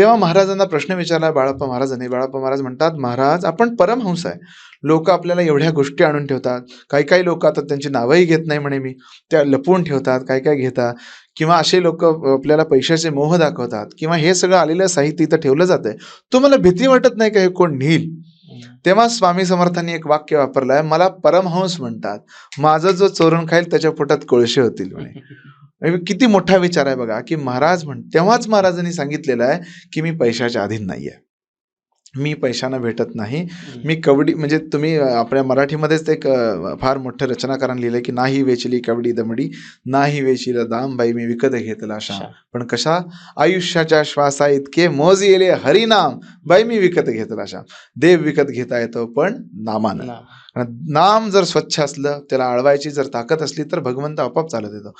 तेव्हा महाराजांना प्रश्न विचारला बाळाप्पा महाराजांनी बाळाप्पा महाराज म्हणतात महाराज आपण परमहंस आहे. लोक आपल्याला एवढ्या गोष्टी आणून ठेवतात. काही काही लोक आता त्यांची नावंही घेत नाही म्हणे मी. त्या लपवून ठेवतात काय काय घेतात. किंवा असे लोक आपल्याला पैशाचे मोह दाखवतात. किंवा हे सगळं आलेलं साहित्य इथं ठेवलं जातंय. तुम्हाला भीती वाटत नाही का हे कोण नेईल तेव्हा स्वामी समर्थांनी एक वाक्य वापरलं आहे मला परमहंस म्हणतात. माझं जो चोरून खाईल त्याच्या पोटात कोळशे होतील. म्हणे. किती मोठा विचार आहे बघा की महाराज म्हण तेव्हाच महाराजांनी सांगितलेलं आहे की मी पैशाच्या अधीन नाही आहे मी पैशानं भेटत नाही. मी कवडी म्हणजे तुम्ही आपल्या मराठीमध्येच एक फार मोठं रचनाकारानं लिहिलं की नाही वेचली कवडी दमडी नाही वेचिला दाम बाई मी विकत घेतला श्याम पण कशा? आयुष्याच्या श्वासा इतके मोज येले हरिनाम बाई मी विकत घेतला श्याम देव विकत घेता येतो पण नामानं. नाम. जर स्वच्छ असलं त्याला अळवायची जर ताकद असली तर भगवंत आपोआप चालत येतो.